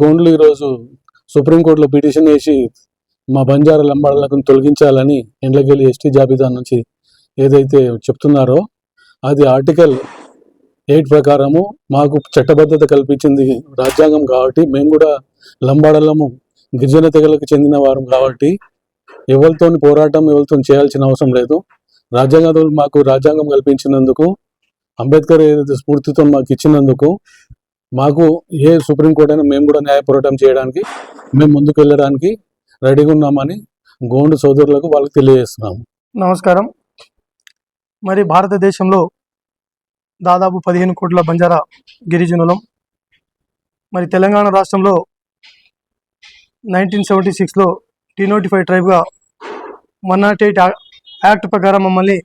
గోండ్లు ఈరోజు సుప్రీంకోర్టులో పిటిషన్ వేసి మా బంజారా లంబాడలకు తొలగించాలని ఎండ్లకెళ్ళి ఎస్టీ జాబితా నుంచి ఏదైతే చెప్తున్నారో అది ఆర్టికల్ ఎయిట్ ప్రకారము మాకు చట్టబద్ధత కల్పించింది రాజ్యాంగం కాబట్టి మేము కూడా లంబాడలము గిరిజన తెగలకు చెందిన వారం కాబట్టి ఎవరితో పోరాటం ఎవరితో చేయాల్సిన అవసరం లేదు. రాజ్యాంగం మాకు రాజ్యాంగం కల్పించినందుకు అంబేద్కర్ ఏదైతే స్ఫూర్తితో మాకు ఇచ్చినందుకు మాకు ఏ సుప్రీంకోర్టు అయినా మేము కూడా న్యాయ పోరాటం చేయడానికి మేము ముందుకు వెళ్ళడానికి రెడీగా ఉన్నామని గోండు సోదరులకు వాళ్ళకి తెలియజేస్తున్నాము. నమస్కారం. మరి భారతదేశంలో దాదాపు పదిహేను కోట్ల బంజారా గిరిజనులం. మరి తెలంగాణ రాష్ట్రంలో నైన్టీన్ సెవెంటీ సిక్స్లో డినోటిఫైడ్ ట్రైబ్గా వన్ నాట్ ఎయిట్ యాక్ట్ ప్రకారం మమ్మల్ని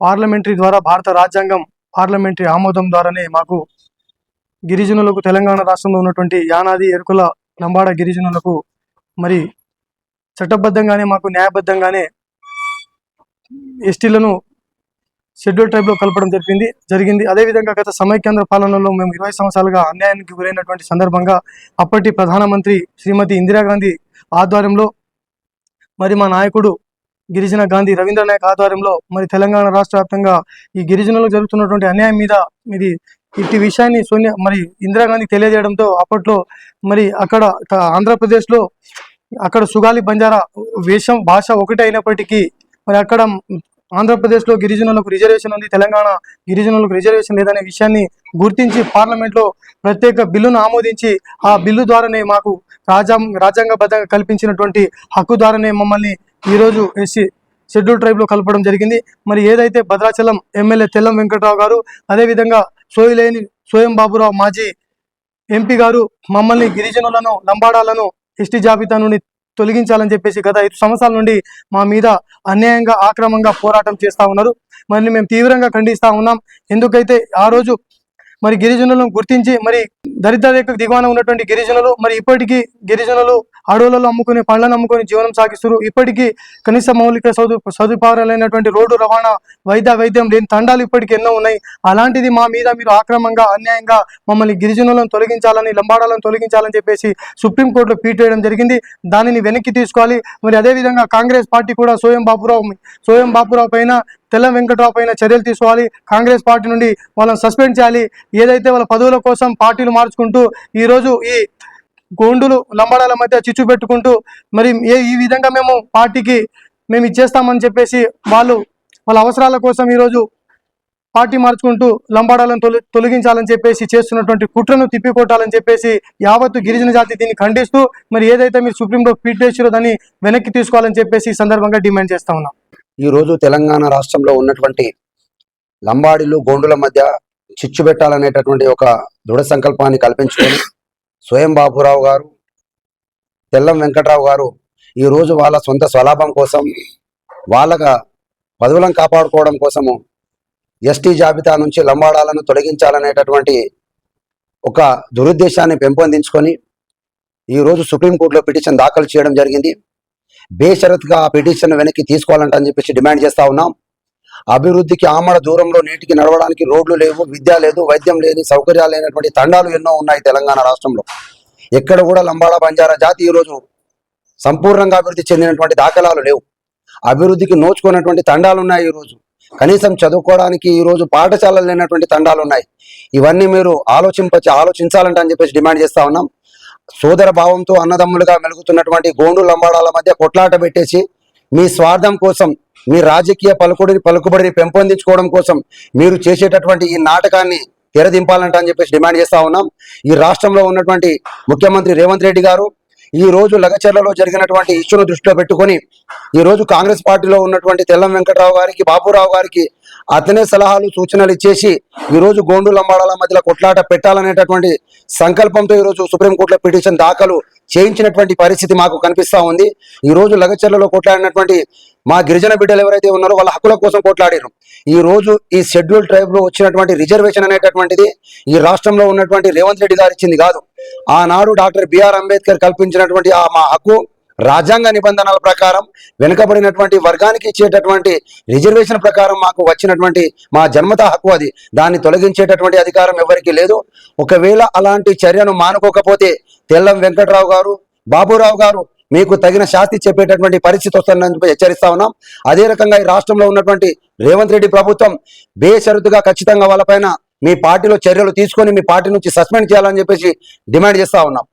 పార్లమెంటరీ ద్వారా భారత రాజ్యాంగం పార్లమెంటరీ ఆమోదం ద్వారానే మాకు గిరిజనులకు తెలంగాణ రాష్ట్రంలో ఉన్నటువంటి యానాది ఎరుకుల లంబాడ గిరిజనులకు మరి చట్టబద్ధంగానే మాకు న్యాయబద్ధంగానే ఎస్టీలను షెడ్యూల్ ట్రైబ్లో కలపడం జరిగింది జరిగింది. అదేవిధంగా గత సమైక్యాంధ్ర పాలనలో మేము ఇరవై సంవత్సరాలుగా అన్యాయానికి గురైనటువంటి సందర్భంగా అప్పటి ప్రధానమంత్రి శ్రీమతి ఇందిరాగాంధీ ఆధ్వర్యంలో మరి మా నాయకుడు గిరిజన గాంధీ రవీంద్ర నాయక్ ఆధ్వర్యంలో మరి తెలంగాణ రాష్ట్ర వ్యాప్తంగా ఈ గిరిజనులకు జరుగుతున్నటువంటి అన్యాయం మీద ఇది ఇట్టి విషయాన్ని సోనియా మరి ఇందిరాగాంధీ తెలియజేయడంతో అప్పట్లో మరి అక్కడ ఆంధ్రప్రదేశ్లో అక్కడ సుగాలి బంజారా వేషం భాష ఒకటే అయినప్పటికీ మరి అక్కడ ఆంధ్రప్రదేశ్లో గిరిజనులకు రిజర్వేషన్ ఉంది తెలంగాణ గిరిజనులకు రిజర్వేషన్ లేదనే విషయాన్ని గుర్తించి పార్లమెంట్లో ప్రత్యేక బిల్లును ఆమోదించి ఆ బిల్లు ద్వారానే మాకు రాజ్యాంగ రాజ్యాంగబద్ధంగా కల్పించినటువంటి హక్కు ద్వారానే మమ్మల్ని ఈరోజు ఎస్సీ షెడ్యూల్ ట్రైబ్లో కలపడం జరిగింది. మరి ఏదైతే భద్రాచలం ఎమ్మెల్యే తెల్లం వెంకట్రావు గారు అదేవిధంగా సోయిలేని సోయం బాబురావు మాజీ ఎంపీ గారు మమ్మల్ని గిరిజనులను లంబాడాలను ఎస్టీ జాబితా నుండి తొలగించాలని చెప్పేసి గత ఐదు సంవత్సరాల నుండి మా మీద అన్యాయంగా ఆక్రమంగా పోరాటం చేస్తా ఉన్నారు. మరి మేము తీవ్రంగా ఖండిస్తా ఉన్నాం. ఎందుకైతే ఆ రోజు మరి గిరిజనులను గుర్తించి మరి దరిద్ర రేఖకు దిగువన ఉన్నటువంటి గిరిజనులు మరి ఇప్పటికీ గిరిజనులు అడవులలో అమ్ముకుని పండ్లను అమ్ముకొని జీవనం సాగిస్తారు ఇప్పటికీ కనీస మౌలిక సదు సదుపాయాలైనటువంటి రోడ్డు రవాణా వైద్య వైద్యం లేని తండాలు ఇప్పటికీ ఎన్నో ఉన్నాయి. అలాంటిది మా మీద మీరు ఆక్రమంగా అన్యాయంగా మమ్మల్ని గిరిజనులను తొలగించాలని లంబాడాలను తొలగించాలని చెప్పేసి సుప్రీంకోర్టులో పీట్ వేయడం జరిగింది. దానిని వెనక్కి తీసుకోవాలి. మరి అదేవిధంగా కాంగ్రెస్ పార్టీ కూడా సోయం బాపురావు సోయం బాపురావు పైన తెల్ల వెంకట్రావు పైన చర్యలు తీసుకోవాలి. కాంగ్రెస్ పార్టీ నుండి వాళ్ళని సస్పెండ్ చేయాలి. ఏదైతే వాళ్ళ పదవుల కోసం పార్టీలు మార్చుకుంటూ ఈరోజు ఈ గోండులు లంబాడాల మధ్య చిచ్చు పెట్టుకుంటూ మరి ఏ ఈ విధంగా మేము పార్టీకి మేము ఇచ్చేస్తామని చెప్పేసి వాళ్ళు వాళ్ళ అవసరాల కోసం ఈరోజు పార్టీ మార్చుకుంటూ లంబాడాలను తొలి తొలగించాలని చెప్పేసి చేస్తున్నటువంటి కుట్రను తిప్పికొట్టాలని చెప్పేసి యావత్తు గిరిజన జాతి దీన్ని ఖండిస్తూ మరి ఏదైతే మీరు సుప్రీంకోర్టు పీట్ వేసిరో దాన్ని వెనక్కి తీసుకోవాలని చెప్పేసి ఈ సందర్భంగా డిమాండ్ చేస్తా ఉన్నాం. ఈ రోజు తెలంగాణ రాష్ట్రంలో ఉన్నటువంటి లంబాడీలు గోండుల మధ్య చిచ్చు పెట్టాలనేటటువంటి ఒక దృఢ సంకల్పాన్ని కల్పించుకొని స్వయం బాబురావు గారు తెల్లం వెంకట్రావు గారు ఈ రోజు వాళ్ళ సొంత స్వలాభం కోసం వాళ్ళగా పదవులను కాపాడుకోవడం కోసము ఎస్టీ జాబితా నుంచి లంబాడాలను తొలగించాలనేటటువంటి ఒక దురుద్దేశాన్ని పెంపొందించుకొని ఈ రోజు సుప్రీంకోర్టులో పిటిషన్ దాఖలు చేయడం జరిగింది. బేషరత్గా ఆ పిటిషన్ వెనక్కి తీసుకోవాలంట అని చెప్పేసి డిమాండ్ చేస్తా ఉన్నాం. అభివృద్ధికి ఆమడ దూరంలో నీటికి నడవడానికి రోడ్లు లేవు విద్య లేదు వైద్యం లేని సౌకర్యాలు లేనటువంటి తండాలు ఎన్నో ఉన్నాయి తెలంగాణ రాష్ట్రంలో. ఎక్కడ కూడా లంబాడ బంజారా జాతి ఈరోజు సంపూర్ణంగా అభివృద్ధి చెందినటువంటి దాఖలాలు లేవు. అభివృద్ధికి నోచుకున్నటువంటి తండాలు ఉన్నాయి ఈరోజు కనీసం చదువుకోవడానికి ఈ రోజు పాఠశాలలు లేనటువంటి తండాలు ఉన్నాయి. ఇవన్నీ మీరు ఆలోచింప ఆలోచించాలంట అని చెప్పేసి డిమాండ్ చేస్తా ఉన్నాం. సోదర భావంతో అన్నదమ్ములుగా మెలుగుతున్నటువంటి గోండు లంబాడాల మధ్య కొట్లాట పెట్టేసి మీ స్వార్థం కోసం మీ రాజకీయ పలుకుడిని పలుకుబడిని పెంపొందించుకోవడం కోసం మీరు చేసేటటువంటి ఈ నాటకాన్ని తెరదింపాలంట అని చెప్పేసి డిమాండ్ చేస్తా ఉన్నాం. ఈ రాష్ట్రంలో ఉన్నటువంటి ముఖ్యమంత్రి రేవంత్ రెడ్డి గారు ఈ రోజు లగచర్లలో జరిగినటువంటి ఇష్యూను దృష్టిలో పెట్టుకొని ఈ రోజు కాంగ్రెస్ పార్టీలో ఉన్నటువంటి తెల్లం వెంకటరావు గారికి బాబురావు గారికి అతనే సలహాలు సూచనలు ఇచ్చేసి ఈ రోజు గోండు మధ్యలో కొట్లాట పెట్టాలనేటటువంటి సంకల్పంతో ఈ రోజు సుప్రీంకోర్టులో పిటిషన్ దాఖలు చేయించినటువంటి పరిస్థితి మాకు కనిపిస్తా ఉంది. ఈ రోజు లగచర్లలో కొట్లాడినటువంటి మా గిరిజన బిడ్డలు ఎవరైతే ఉన్నారో వాళ్ళ హక్కుల కోసం కొట్లాడారు ఈ రోజు ఈ షెడ్యూల్ ట్రైబ్లో వచ్చినటువంటి రిజర్వేషన్ అనేటటువంటిది ఈ రాష్ట్రంలో ఉన్నటువంటి రేవంత్ రెడ్డి గారు ఇచ్చింది కాదు. ఆనాడు డాక్టర్ బిఆర్ అంబేద్కర్ కల్పించినటువంటి ఆ మా హక్కు రాజ్యాంగ నిబంధనల ప్రకారం వెనుకబడినటువంటి వర్గానికి ఇచ్చేటటువంటి రిజర్వేషన్ ప్రకారం మాకు వచ్చినటువంటి మా జన్మత హక్కు అది. దాన్ని తొలగించేటటువంటి అధికారం ఎవరికీ లేదు. ఒకవేళ అలాంటి చర్యను మానుకోకపోతే తెల్లం వెంకట్రావు గారు బాబురావు గారు మీకు తగిన శాస్తి చెప్పేటటువంటి పరిస్థితి వస్తుందని హెచ్చరిస్తా ఉన్నాం. అదే రకంగా ఈ రాష్ట్రంలో ఉన్నటువంటి రేవంత్ రెడ్డి ప్రభుత్వం బేషరతుగా ఖచ్చితంగా వాళ్ళపైన మీ పార్టీలో చర్యలు తీసుకొని మీ పార్టీ నుంచి సస్పెండ్ చేయాలని చెప్పేసి డిమాండ్ చేస్తా ఉన్నాం.